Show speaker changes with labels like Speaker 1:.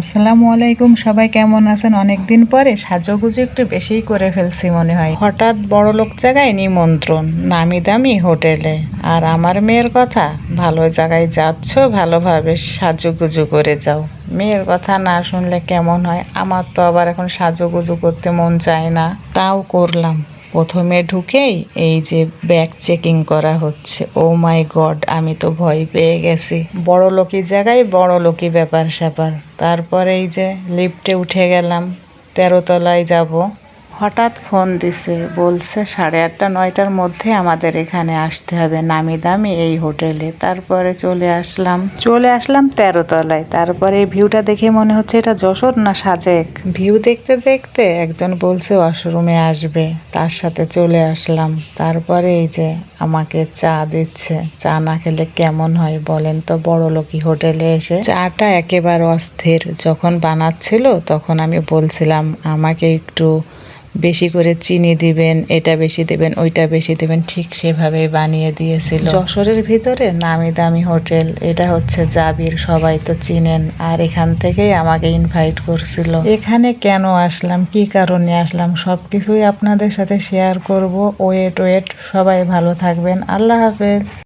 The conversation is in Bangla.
Speaker 1: আসসালামু আলাইকুম, সবাই কেমন আছেন? অনেকদিন পরে সাজুগুজু একটু বেশিই করে ফেলছি মনে হয়। হঠাৎ বড় লোক জায়গায় নিমন্ত্রণ, নামি দামি হোটেলে। আর আমার মেয়ের কথা ভালো জায়গায় যাচ্ছ, ভালোভাবে সাজুগুজু করে যাও। মেয়ের কথা না শুনলে কেমন হয়? আমার তো আবার এখন সাজুগুজু করতে মন চায় না। তাও করলাম। প্রথমে ঢুকেই এই যে ব্যাগ চেকিং করা হচ্ছে। ও মাই গড, আমি তো ভয় পেয়ে গেছি। বড় লোকি জায়গায় বড় লোকি ব্যাপার স্যাপার তারপরে এই যে লিফটে উঠে গেলাম। তেরোতলায় যাব। হঠাৎ ফোন দিছে বলছে সাড়ে আটটা নয়টার মধ্যে আমাদের এখানে আসতে হবে নামি দামি এই হোটেলে। তারপরে চলে আসলাম। চলে আসলাম তেরো তলায়। তারপরে এই ভিউটা দেখে মনে হচ্ছে এটা যশোর না সাজেক? ভিউ দেখতে দেখতে একজন বলছে ওয়াশরুমে আসবে তার সাথে চলে আসলাম। তারপরে এই যে আমাকে চা দিচ্ছে। চা না খেলে কেমন হয় বলেন তো বড় লোকি হোটেলে এসে। চাটা একেবারে অস্থির। যখন বানাচ্ছিল তখন আমি বলছিলাম আমাকে একটু বেশি করে চিনি দিবেন, এটা বেশি দেবেন, ওইটা বেশি দেবেন, ঠিক সেভাবে বানিয়ে দিয়েছিল। যশোরের ভিতরে নামি দামি হোটেল, এটা হচ্ছে জাবির, সবাই তো চিনেন, আর এখান থেকেই আমাকে ইনভাইট করছিল। এখানে কেন আসলাম, কি কারণে আসলাম সব কিছুই আপনাদের সাথে শেয়ার করব। ওয়েট ওয়েট সবাই ভালো থাকবেন, আল্লাহ হাফেজ।